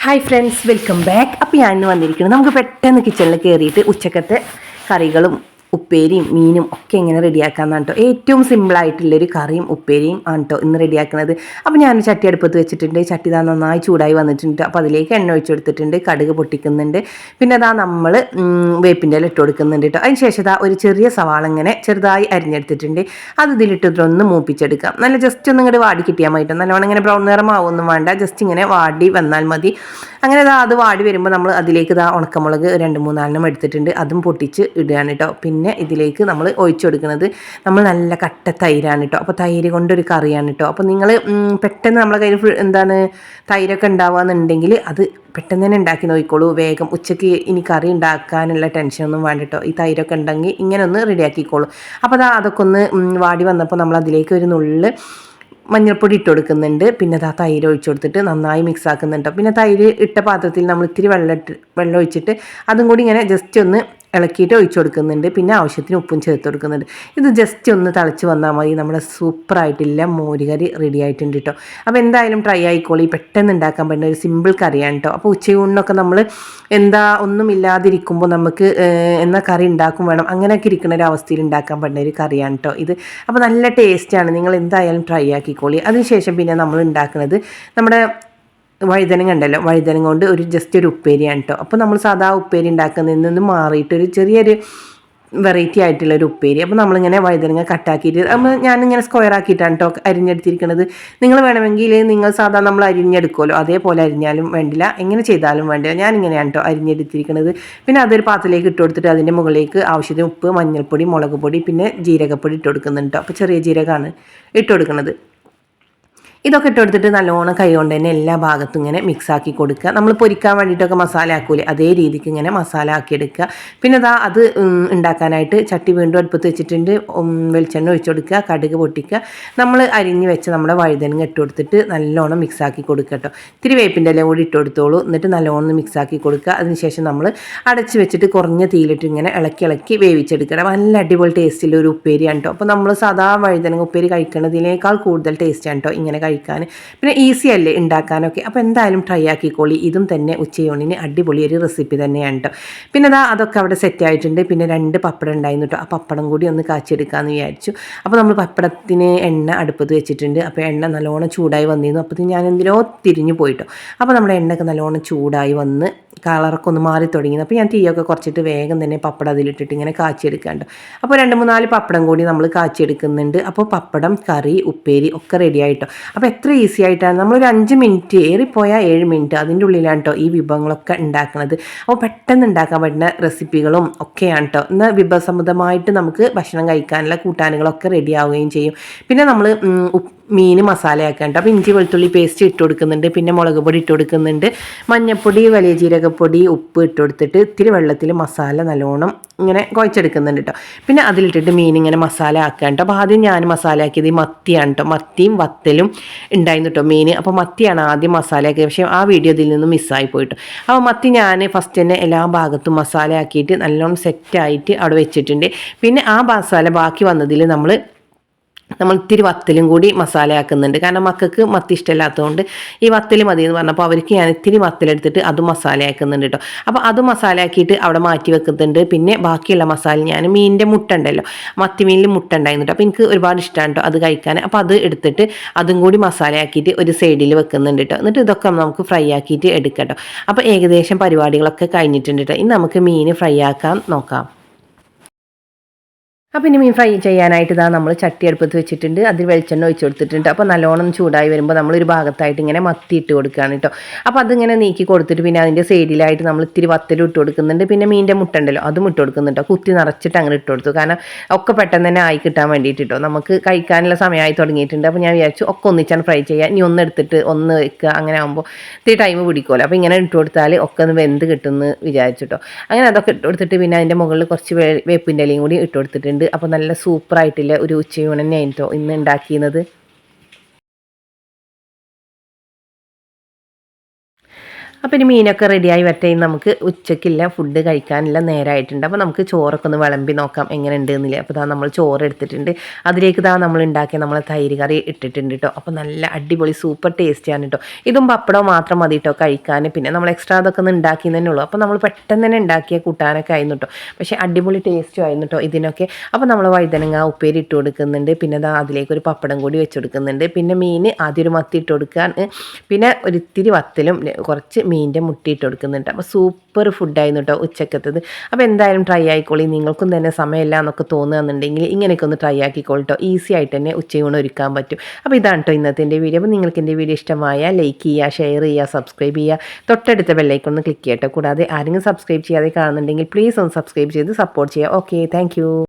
Hi friends welcome back അപ്പോൾ ഞാൻ ഇന്ന് വന്നിരിക്കുന്നത് നമുക്ക് പെട്ടെന്ന് കിച്ചണിൽ കയറിയിട്ട് ഉച്ചക്കത്തെ കറികളും ഉപ്പേരിയും മീനും ഒക്കെ എങ്ങനെ റെഡിയാക്കാമെന്നാണ് കേട്ടോ ഏറ്റവും സിമ്പിളായിട്ടുള്ളൊരു കറിയും ഉപ്പേരിയും ആണ് കേട്ടോ ഇന്ന് റെഡിയാക്കുന്നത് അപ്പോൾ ഞാൻ ചട്ടി അടുപ്പത്ത് വെച്ചിട്ടുണ്ട്. ചട്ടി താ നന്നായി ചൂടായി വന്നിട്ടുണ്ട്. അപ്പോൾ അതിലേക്ക് എണ്ണ ഒഴിച്ച് കൊടുത്തിട്ടുണ്ട്. കടുക് പൊട്ടിക്കുന്നുണ്ട്. പിന്നെ അതാ നമ്മൾ വേപ്പിന്റെ ഇല ഇട്ട് കൊടുക്കുന്നുണ്ട് കേട്ടോ അതിന് ശേഷം ഒരു ചെറിയ സവാള ഇങ്ങനെ ചെറുതായി അരിഞ്ഞെടുത്തിട്ടുണ്ട്. അത് ഇതിലിട്ട് ഒന്ന് മൂപ്പിച്ചെടുക്കാം. നല്ല ജസ്റ്റ് ഒന്ന് ഇങ്ങോട്ട് വാടി കിട്ടിയാൽ മതി നല്ലവണ്ണം ഇങ്ങനെ ബ്രൗൺ നിറമാവൊന്നും വേണ്ട. ജസ്റ്റ് ഇങ്ങനെ വാടി വന്നാൽ മതി. അങ്ങനെ അത് വാടി വരുമ്പോൾ നമ്മൾ അതിലേക്ക് ഇതാ ഉണക്കമുളക് രണ്ട് മൂന്നാലെണ്ണം എടുത്തിട്ടുണ്ട്. അതും പൊട്ടിച്ച് ഇടുകയാണ് കേട്ടോ പിന്നെ ഇതിലേക്ക് നമ്മൾ ഒഴിച്ചു കൊടുക്കുന്നത് നമ്മൾ നല്ല കട്ട തൈരാണ് കേട്ടോ അപ്പോൾ തൈര് കൊണ്ടൊരു കറിയാണ് കേട്ടോ അപ്പോൾ നിങ്ങൾ പെട്ടെന്ന് നമ്മളെ കയ്യിൽ എന്താണ് തൈരൊക്കെ ഉണ്ടാവുകയെന്നുണ്ടെങ്കിൽ അത് പെട്ടെന്ന് തന്നെ ഉണ്ടാക്കി നോക്കിക്കോളൂ. വേഗം ഉച്ചയ്ക്ക് ഇനി കറി ഉണ്ടാക്കാനുള്ള ടെൻഷനൊന്നും വേണ്ട കേട്ടോ ഈ തൈരൊക്കെ ഉണ്ടെങ്കിൽ ഇങ്ങനെ ഒന്ന് റെഡിയാക്കിക്കോളൂ അപ്പോൾ അതാ അതൊക്കെ ഒന്ന് വാടി വന്നപ്പോൾ നമ്മൾ അതിലേക്ക് ഒരു നുള്ളിൽ മഞ്ഞൾപ്പൊടി ഇട്ട് കൊടുക്കുന്നുണ്ട്. പിന്നെ അത് ആ തൈര് ഒഴിച്ചു കൊടുത്തിട്ട് നന്നായി മിക്സ് ആക്കുന്നുണ്ട് പിന്നെ തൈര് ഇട്ട പാത്രത്തിൽ നമ്മൾ ഇത്തിരി വെള്ളം വെള്ളം ഒഴിച്ചിട്ട് അതും കൂടി ഇങ്ങനെ ജസ്റ്റ് ഒന്ന് ഇളക്കിയിട്ട് ഒഴിച്ചു കൊടുക്കുന്നുണ്ട്. പിന്നെ ആവശ്യത്തിന് ഉപ്പും ചേർത്ത് കൊടുക്കുന്നുണ്ട്. ഇത് ജസ്റ്റ് ഒന്ന് തിളച്ച് വന്നാൽ മതി. നമ്മുടെ സൂപ്പറായിട്ടില്ല മോരുകറി റെഡി ആയിട്ടുണ്ട് കേട്ടോ അപ്പോൾ എന്തായാലും ട്രൈ ആയിക്കോളി. പെട്ടെന്ന് ഉണ്ടാക്കാൻ പറ്റുന്ന ഒരു സിമ്പിൾ കറിയാണ് കേട്ടോ അപ്പോൾ ഉച്ചയൂണിനൊക്കെ നമ്മൾ എന്താ ഒന്നുമില്ലാതിരിക്കുമ്പോൾ നമുക്ക് എന്നാ കറി ഉണ്ടാക്കും വേണം. അങ്ങനെയൊക്കെ ഇരിക്കുന്ന ഒരു അവസ്ഥയിൽ ഉണ്ടാക്കാൻ പറ്റുന്ന ഒരു കറിയാണ് കേട്ടോ ഇത്. അപ്പോൾ നല്ല ടേസ്റ്റാണ് നിങ്ങൾ എന്തായാലും ട്രൈ ആക്കിക്കോളി. അതിനുശേഷം പിന്നെ നമ്മൾ ഉണ്ടാക്കുന്നത് നമ്മുടെ വഴുതനങ്ങ ഉണ്ടല്ലോ വഴുതനങ്ങ കൊണ്ട് ഒരു ജസ്റ്റ് ഒരു ഉപ്പേരിയാണ് കേട്ടോ അപ്പോൾ നമ്മൾ സാധാ ഉപ്പേരി ഉണ്ടാക്കുന്നതിൽ നിന്ന് മാറിയിട്ട് ഒരു ചെറിയൊരു വെറൈറ്റി ആയിട്ടുള്ള ഒരു ഉപ്പേരി. അപ്പോൾ നമ്മളിങ്ങനെ വഴുതനങ്ങ കട്ടാക്കിയിട്ട് നമ്മൾ ഞാനിങ്ങനെ സ്ക്വയർ ആക്കിയിട്ടാണ് കേട്ടോ അരിഞ്ഞെടുത്തിരിക്കുന്നത് നിങ്ങൾ വേണമെങ്കിൽ നിങ്ങൾ സാധാ നമ്മൾ അരിഞ്ഞെടുക്കുമല്ലോ അതേപോലെ അരിഞ്ഞാലും വേണ്ടില്ല എങ്ങനെ ചെയ്താലും വേണ്ടില്ല. ഞാനിങ്ങനെയാണ് കേട്ടോ അരിഞ്ഞെടുത്തിരിക്കുന്നത് പിന്നെ അതൊരു പാത്രത്തിലേക്ക് ഇട്ട് കൊടുത്തിട്ട് അതിന്റെ മുകളിലേക്ക് ആവശ്യത്തിന് ഉപ്പ് മഞ്ഞൾപ്പൊടി മുളക് പൊടി പിന്നെ ജീരകപ്പൊടി ഇട്ട് കൊടുക്കുന്നുണ്ട് അപ്പോൾ ചെറിയ ജീരകമാണ് ഇട്ട് കൊടുക്കുന്നത് ഇതൊക്കെ ഇട്ട് കൊടുത്തിട്ട് നല്ലോണം കൈകൊണ്ട് തന്നെ എല്ലാ ഭാഗത്തും ഇങ്ങനെ മിക്സ് ആക്കി കൊടുക്കുക. നമ്മൾ പൊരിക്കാൻ വേണ്ടിയിട്ടൊക്കെ മസാല ആക്കൂലേ? അതേ രീതിക്ക് ഇങ്ങനെ മസാല ആക്കിയെടുക്കുക പിന്നെ അതാ അത് ഉണ്ടാക്കാനായിട്ട് ചട്ടി വീണ്ടും അടുപ്പത്ത് വെച്ചിട്ടുണ്ട്. വെളിച്ചെണ്ണ ഒഴിച്ചു കൊടുക്കുക കടുക് പൊട്ടിക്കുക. നമ്മൾ അരിഞ്ഞ് വെച്ച നമ്മുടെ വഴുതനങ്ങ ഇട്ട് കൊടുത്തിട്ട് നല്ലോണം മിക്സ് ആക്കി കൊടുക്കുക കേട്ടോ. ഇത്തിരി വേപ്പിന്റെ ഇല കൂടി ഇട്ട് കൊടുത്തോളൂ. എന്നിട്ട് നല്ലോണം മിക്സ് ആക്കി കൊടുക്കുക. അതിനുശേഷം നമ്മൾ അടച്ച് വെച്ചിട്ട് കുറഞ്ഞ തീയിലിട്ട് ഇങ്ങനെ ഇളക്കി ഇളക്കി വേവിച്ചെടുക്കണം നല്ല അടിപൊളി ടേസ്റ്റിൽ ഒരു ഉപ്പേരിയാണ് കേട്ടോ. അപ്പോൾ നമ്മൾ സാധാ വഴുതനങ്ങ ഉപ്പേരി കഴിക്കുന്നതിനേക്കാൾ കൂടുതൽ ടേസ്റ്റാണ് കേട്ടോ ഇങ്ങനെ കഴിക്കാൻ. പിന്നെ ഈസി അല്ലേ ഉണ്ടാക്കാനൊക്കെ. അപ്പോൾ എന്തായാലും ട്രൈ ആക്കിക്കോളി. ഇതും തന്നെ ഉച്ചയൂണിന് അടിപൊളി ഒരു റെസിപ്പി തന്നെയാണ് കേട്ടോ പിന്നെ അതാ അതൊക്കെ അവിടെ സെറ്റ് ആയിട്ടുണ്ട്. പിന്നെ രണ്ട് പപ്പടം ഉണ്ടായിരുന്നു കേട്ടോ ആ പപ്പടം കൂടി ഒന്ന് കാച്ചെടുക്കാമെന്ന് വിചാരിച്ചു. അപ്പോൾ നമ്മൾ പപ്പടത്തിന് എണ്ണ അടുപ്പത്ത് വെച്ചിട്ടുണ്ട്. അപ്പോൾ എണ്ണ നല്ലോണം ചൂടായി വന്നിരുന്നു. അപ്പോൾ ഞാൻ എന്തിനോ തിരിഞ്ഞു പോയിട്ടോ അപ്പോൾ നമ്മുടെ എണ്ണയൊക്കെ നല്ലോണം ചൂടായി വന്ന് കളറൊക്കെ ഒന്ന് മാറി തുടങ്ങി അപ്പോൾ ഞാൻ തീയൊക്കെ കുറച്ചിട്ട് വേഗം തന്നെ പപ്പടം അതിലിട്ടിട്ട് ഇങ്ങനെ കാച്ചിയെടുക്കാണ്ട്. അപ്പോൾ രണ്ട് മൂന്നാൽ പപ്പടം കൂടി നമ്മൾ കാച്ചിയെടുക്കുന്നുണ്ട്. അപ്പോൾ പപ്പടം കറി ഉപ്പേരി ഒക്കെ റെഡി ആയിട്ടോ. അപ്പോൾ എത്ര ഈസി ആയിട്ടാണ്. നമ്മളൊരു അഞ്ച് മിനിറ്റ് ഏറിപ്പോയാൽ ഏഴ് മിനിറ്റ് അതിന്റെ ഉള്ളിലാണ് കേട്ടോ ഈ വിഭവങ്ങളൊക്കെ ഉണ്ടാക്കുന്നത് അപ്പോൾ പെട്ടെന്ന് ഉണ്ടാക്കാൻ പറ്റുന്ന റെസിപ്പികളും ഒക്കെയാണ് കേട്ടോ എന്നാൽ വിഭവസമ്മതമായിട്ട് നമുക്ക് ഭക്ഷണം കഴിക്കാനുള്ള കൂട്ടാനുകളൊക്കെ റെഡി ആവുകയും ചെയ്യും. പിന്നെ നമ്മൾ മീൻ മസാലയാക്കാണ്ട്. അപ്പോൾ ഇഞ്ചി വെളുത്തുള്ളി പേസ്റ്റ് ഇട്ട് കൊടുക്കുന്നുണ്ട്. പിന്നെ മുളക് പൊടി ഇട്ട് കൊടുക്കുന്നുണ്ട്. മഞ്ഞൾപ്പൊടി വലിയ ജീരകപ്പൊടി ഉപ്പ് ഇട്ട് കൊടുത്തിട്ട് ഇത്തിരി വെള്ളത്തിൽ മസാല നല്ലോണം ഇങ്ങനെ കുഴച്ചെടുക്കുന്നുണ്ട് കേട്ടോ പിന്നെ അതിലിട്ടിട്ട് മീൻ ഇങ്ങനെ മസാല ആക്കുക കേട്ടോ അപ്പോൾ ആദ്യം ഞാൻ മസാല ആക്കിയത് ഈ മത്തിയാണ് കേട്ടോ മത്തിയും വത്തലും ഉണ്ടായിരുന്നു കേട്ടോ മീൻ അപ്പോൾ മത്തിയാണ് ആദ്യം മസാല ആക്കിയത് പക്ഷേ ആ വീഡിയോ ഇതിൽ നിന്ന് മിസ്സായി പോയിട്ടോ അപ്പോൾ മത്തി ഞാൻ ഫസ്റ്റ് തന്നെ എല്ലാ ഭാഗത്തും മസാല ആക്കിയിട്ട് നല്ലോണം സെറ്റായിട്ട് അവിടെ വെച്ചിട്ടുണ്ട്. പിന്നെ ആ മസാല ബാക്കി വന്നതിൽ നമ്മൾ നമ്മൾ ഇത്തിരി വത്തലും കൂടി മസാലയാക്കുന്നുണ്ട് കാരണം മക്കൾക്ക് മത്തി ഇഷ്ടമില്ലാത്തതുകൊണ്ട് ഈ വത്തൽ മതി എന്ന് പറഞ്ഞപ്പോൾ അവർക്ക് ഞാൻ ഇത്തിരി വത്തലെടുത്തിട്ട് അത് മസാലയാക്കുന്നുണ്ട് കേട്ടോ അപ്പോൾ അത് മസാലയാക്കിയിട്ട് അവിടെ മാറ്റി വെക്കുന്നുണ്ട്. പിന്നെ ബാക്കിയുള്ള മസാല ഞാൻ മീനിന്റെ മുട്ട ഉണ്ടല്ലോ. മത്തി മീനിൽ മുട്ട ഉണ്ടായിരുന്നു അപ്പോൾ എനിക്ക് ഒരുപാട് ഇഷ്ടമാണ് കേട്ടോ അത് കഴിക്കാൻ. അപ്പോൾ അത് എടുത്തിട്ട് അതും കൂടി മസാലയാക്കിയിട്ട് ഒരു സൈഡിൽ വെക്കുന്നുണ്ട് കേട്ടോ എന്നിട്ട് ഇതൊക്കെ നമുക്ക് ഫ്രൈ ആക്കിയിട്ട് എടുക്കാം കേട്ടോ അപ്പോൾ ഏകദേശം പരിപാടികളൊക്കെ കഴിഞ്ഞിട്ടുണ്ട് കേട്ടോ ഇനി നമുക്ക് മീൻ ഫ്രൈ ആക്കാൻ നോക്കാം. അപ്പോൾ ഇനി മീൻ ഫ്രൈ ചെയ്യാനായിട്ട് ഇതാ നമ്മൾ ചട്ടി അടുപ്പത്ത് വെച്ചിട്ടുണ്ട്. അതിൽ വെളിച്ചെണ്ണ ഒഴിച്ച് കൊടുത്തിട്ടുണ്ട്. അപ്പോൾ നല്ലോണം ചൂടായി വരുമ്പോൾ നമ്മളൊരു ഭാഗത്തായിട്ട് ഇങ്ങനെ മത്തി ഇട്ട് കൊടുക്കുകയാണ് കേട്ടോ അപ്പോൾ അതിങ്ങനെ നീക്കി കൊടുത്തിട്ട് പിന്നെ അതിന്റെ സൈഡിലായിട്ട് നമ്മൾ ഇത്തിരി വത്തലും ഇട്ട് കൊടുക്കുന്നുണ്ട്. പിന്നെ മീന്റെ മുട്ട ഉണ്ടല്ലോ അതും ഇട്ട് കൊടുക്കുന്നുണ്ട് കുത്തി നിറച്ചിട്ട് അങ്ങനെ ഇട്ട് കൊടുത്തു. കാരണം ഒക്കെ പെട്ടെന്ന് തന്നെ ആയി കിട്ടാൻ വേണ്ടിയിട്ട് കേട്ടോ നമുക്ക് കഴിക്കാനുള്ള സമയമായി തുടങ്ങിയിട്ടുണ്ട്. അപ്പോൾ ഞാൻ വിചാരിച്ചു ഒക്കെ ഒന്നിച്ചാണ് ഫ്രൈ ചെയ്യുക ഇനി ഒന്ന് എടുത്തിട്ട് ഒന്ന് വെക്കുക അങ്ങനെ ആകുമ്പോൾ ഇത്തിരി ടൈം പിടിക്കുമല്ലോ അപ്പോൾ ഇങ്ങനെ ഇട്ട് കൊടുത്താൽ ഒക്കെ ഒന്ന് വെന്ത് കിട്ടുമെന്ന് വിചാരിച്ചിട്ടോ അങ്ങനെ അതൊക്കെ ഇട്ട് കൊടുത്തിട്ട് പിന്നെ അതിന്റെ മുകളിൽ കുറച്ച് വേപ്പിന്റെ ഇലയും കൂടി ഇട്ട് കൊടുത്തിട്ടുണ്ട്. അപ്പോൾ നല്ല സൂപ്പറായിട്ടില്ല? ഒരു ഉച്ചയൂണ് തന്നെയായിരുന്നു കേട്ടോ ഇന്ന് ഉണ്ടാക്കിയത് അപ്പോൾ ഇനി മീനൊക്കെ റെഡിയായി വരട്ടെ. നമുക്ക് ഉച്ചക്കില്ല ഫുഡ് കഴിക്കാനില്ല നേരമായിട്ടുണ്ട് അപ്പോൾ നമുക്ക് ചോറൊക്കെ ഒന്ന് വിളമ്പി നോക്കാം എങ്ങനെ ഉണ്ട് എന്നില്ല? അപ്പോൾ ഇതാ നമ്മൾ ചോറ് എടുത്തിട്ടുണ്ട്. അതിലേക്ക് ഇതാ നമ്മൾ ഉണ്ടാക്കിയ നമ്മൾ തൈര് കറി ഇട്ടിട്ടുണ്ട് കേട്ടോ അപ്പോൾ നല്ല അടിപൊളി സൂപ്പർ ടേസ്റ്റിയാണ് കേട്ടോ ഇതും പപ്പടവും മാത്രം മതി കേട്ടോ കഴിക്കാൻ പിന്നെ നമ്മൾ എക്സ്ട്രാ അതൊക്കെ ഒന്ന് ഉണ്ടാക്കി തന്നെ ഉള്ളൂ. അപ്പോൾ നമ്മൾ പെട്ടെന്ന് തന്നെ ഉണ്ടാക്കിയ കൂട്ടാനൊക്കെ ആയിരുന്നു കേട്ടോ പക്ഷേ അടിപൊളി ടേസ്റ്റും ആയിരുന്നു കേട്ടോ ഇതിനൊക്കെ. അപ്പോൾ നമ്മൾ വഴുതനങ്ങ ഉപ്പേരി ഇട്ട് കൊടുക്കുന്നുണ്ട്. പിന്നെ ദാ അതിലേക്ക് ഒരു പപ്പടം കൂടി വെച്ച് കൊടുക്കുന്നുണ്ട്. പിന്നെ മീൻ ആദ്യം ഒരു മത്തി ഇട്ട് കൊടുക്കാൻ പിന്നെ ഒരു ഇത്തിരി വത്തലും കുറച്ച് മീനിന്റെ മുട്ടിയിട്ട് കൊടുക്കുന്നുണ്ട്. അപ്പോൾ സൂപ്പർ ഫുഡായിരുന്നു കേട്ടോ ഉച്ചക്കത്തത്. അപ്പോൾ എന്തായാലും ട്രൈ ആയിക്കോളി. നിങ്ങൾക്കും തന്നെ സമയമില്ല എന്നൊക്കെ തോന്നുകയെന്നുണ്ടെങ്കിൽ ഇങ്ങനെയൊക്കെ ഒന്ന് ട്രൈ ആക്കിക്കോളി കേട്ടോ ഈസി ആയിട്ട് തന്നെ ഉച്ചയൂണ് ഒരുക്കാൻ പറ്റും. അപ്പോൾ ഇതാണ് കേട്ടോ ഇന്നത്തെ എന്റെ വീഡിയോ. അപ്പോൾ നിങ്ങൾക്ക് എന്റെ വീഡിയോ ഇഷ്ടമായ ലൈക്ക് ചെയ്യുക ഷെയർ ചെയ്യുക സബ്സ്ക്രൈബ് ചെയ്യുക. തൊട്ടടുത്ത ബെല്ലൈക്കൺ ഒന്ന് ക്ലിക്ക് ചെയ്യട്ടോ. കൂടാതെ ആരെങ്കിലും സബ്സ്ക്രൈബ് ചെയ്യാതെ കാണുന്നുണ്ടെങ്കിൽ പ്ലീസ് ഒന്ന് സബ്സ്ക്രൈബ് ചെയ്ത് സപ്പോർട്ട് ചെയ്യുക. Okay thank